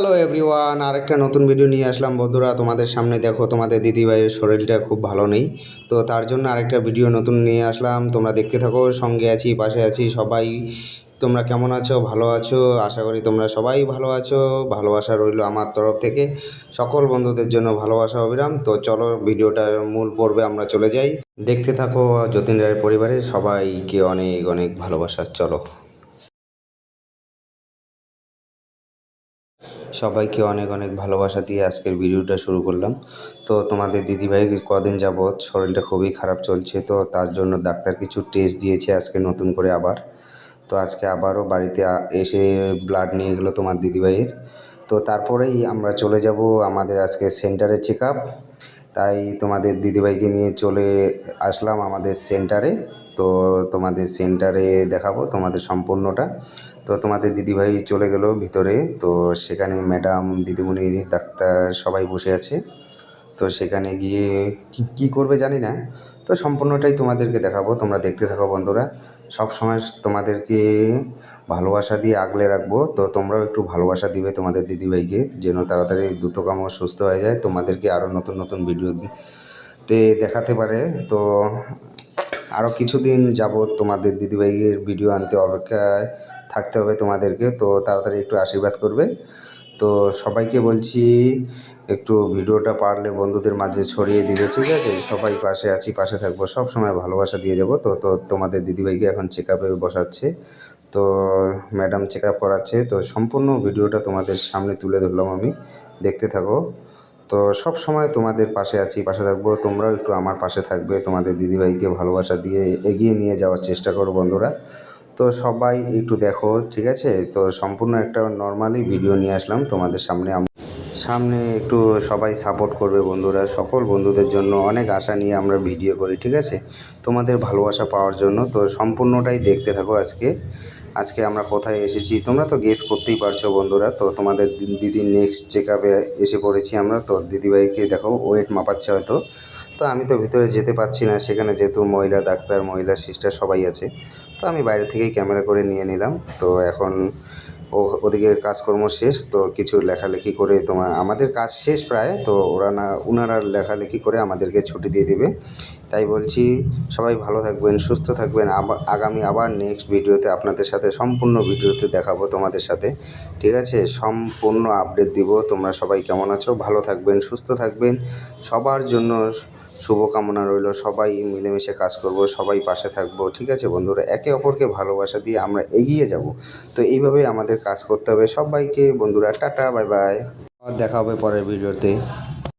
Hello everyone আরেকটা নতুন video নিয়ে আসলাম। বন্ধুরা, তোমাদের সামনে দেখো, তোমাদের দিদিভাইয়ের শরীরটা খুব ভালো নেই। তো তার জন্য আরেকটা ভিডিও নতুন নিয়ে আসলাম। তোমরা দেখতে থাকো, সঙ্গে আছি, পাশে আছি সবাই। তোমরা কেমন আছো? ভালো আছো? আশা করি তোমরা সবাই ভালো আছো। ভালোবাসা রইল আমার তরফ থেকে। সকল বন্ধুদের জন্য ভালোবাসা, অবিরাম। তো চলো ভিডিওটা মূল পর্বে আমরা চলে যাই। দেখতে থাকো, যতীন রায়ের পরিবারে সবাইকে অনেক অনেক ভালোবাসা। চলো। সবাইকে অনেক অনেক ভালোবাসা দিয়ে আজকের ভিডিওটা শুরু করলাম। তো তোমাদের দিদিভাই কদিন যাবৎ শরীরটা খুবই খারাপ চলছে, তো তার জন্য ডাক্তার কিছু টেস্ট দিয়েছে আজকে নতুন করে আবার। তো আজকে আবারও বাড়িতে এসে ব্লাড নিয়ে গেলো তোমার দিদিভাইয়ের। তো তারপরেই আমরা চলে যাব আমাদের আজকে সেন্টারে চেক তাই তোমাদের দিদিভাইকে নিয়ে চলে আসলাম আমাদের সেন্টারে তো তোমাদের সেন্টারে দেখাবো তোমাদের সম্পূর্ণটা। তো তোমাদের দিদিভাই চলে গেল ভিতরে। তো সেখানে ম্যাডাম দিদিমণি, ডাক্তার সবাই বসে আছে। তো সেখানে গিয়ে কি, কী করবে জানি না। তো সম্পূর্ণটাই তোমাদেরকে দেখাবো। তোমরা দেখতে থাকো বন্ধুরা। সব সময় তোমাদেরকে ভালোবাসা দিয়ে আগলে রাখব। তো তোমরাও একটু ভালোবাসা দিবে তোমাদের দিদিভাইকে। যেন তাড়াতাড়ি দ্রুতকাম সুস্থ হয়ে যায়। তোমাদেরকে আরও নতুন নতুন ভিডিও তে দেখাতে পারে। তো আরও কিছুদিন যাবৎ তোমাদের দিদিভাইয়ের ভিডিও আনতে অপেক্ষায় থাকতে হবে তোমাদেরকে, তো তাড়াতাড়ি একটু আশীর্বাদ করবে। তো সবাইকে বলছি, একটু ভিডিওটা পারলে বন্ধুদের মাঝে ছড়িয়ে দিবে, ঠিক আছে? সবাই পাশে আছি, পাশে থাকব, সব সময় ভালোবাসা দিয়ে যাব। তো তো তোমাদের দিদিভাইকে এখন চেক আপে বসাচ্ছে। তো ম্যাডাম চেক আপ করাচ্ছে। তো সম্পূর্ণ ভিডিওটা তোমাদের সামনে তুলে ধরলাম আমি। দেখতে থাকো। তো সব সময় তোমাদের পাশে আছি, পাশে থাকব। তোমরাও একটু আমার পাশে থাকবে। তোমাদের দিদিভাইকে ভালোবাসা দিয়ে এগিয়ে নিয়ে যাওয়ার চেষ্টা করো বন্ধুরা। তো সবাই একটু দেখো, ঠিক আছে? তো সম্পূর্ণ একটা নর্মালি ভিডিও নিয়ে আসলাম তোমাদের সামনে। সামনে একটু সবাই সাপোর্ট করবে বন্ধুরা। সকল বন্ধুদের জন্য অনেক আশা নিয়ে আমরা ভিডিও করি, ঠিক আছে? তোমাদের ভালোবাসা পাওয়ার জন্য। তো সম্পূর্ণটাই দেখতে থাকো আজকে। আজকে আমরা কোথায় এসেছি? তোমরা তো গেস করতেই পারছ বন্ধুরা। তো তোমাদের দিদি দিদির নেক্সট চেক আপে এসে পড়েছি আমরা। তো দিদিভাইকে দেখো ওয়েট মাপাচ্ছে হয়তো। তো আমি তো ভিতরে যেতে পারছি না, সেখানে যেহেতু মহিলা ডাক্তার, মহিলা সিস্টার সবাই আছে। তো আমি বাইরে থেকেই ক্যামেরা করে নিয়ে নিলাম। তো এখন ও ওদিকে কাজকর্ম শেষ, তো কিছু লেখালেখি করে তোমার, আমাদের কাজ শেষ প্রায়, তো ওরা না ওনারা লেখালেখি করে আমাদেরকে ছুটি দিয়ে দেবে। তাই বলছি, সবাই ভালো থাকবেন, সুস্থ থাকবেন। আগামী আবার নেক্সট ভিডিওতে আপনাদের সাথে, সম্পূর্ণ ভিডিওতে দেখাবো তোমাদের সাথে। ঠিক আছে? সম্পূর্ণ আপডেট দিব। তোমরা সবাই কেমন আছো? ভালো থাকবেন, সুস্থ থাকবেন। সবার জন্য শুভকামনা রইল। সবাই মিলেমিশে কাজ করব, সবাই পাশে থাকব, ঠিক আছে বন্ধুরা? একে অপরকে ভালোবাসা দিয়ে আমরা এগিয়ে যাব। তো এইভাবেই আমাদের কাজ করতে হবে। সবাইকে বন্ধুরা, টাটা, বাই বাই। দেখা হবে পরের ভিডিওতে।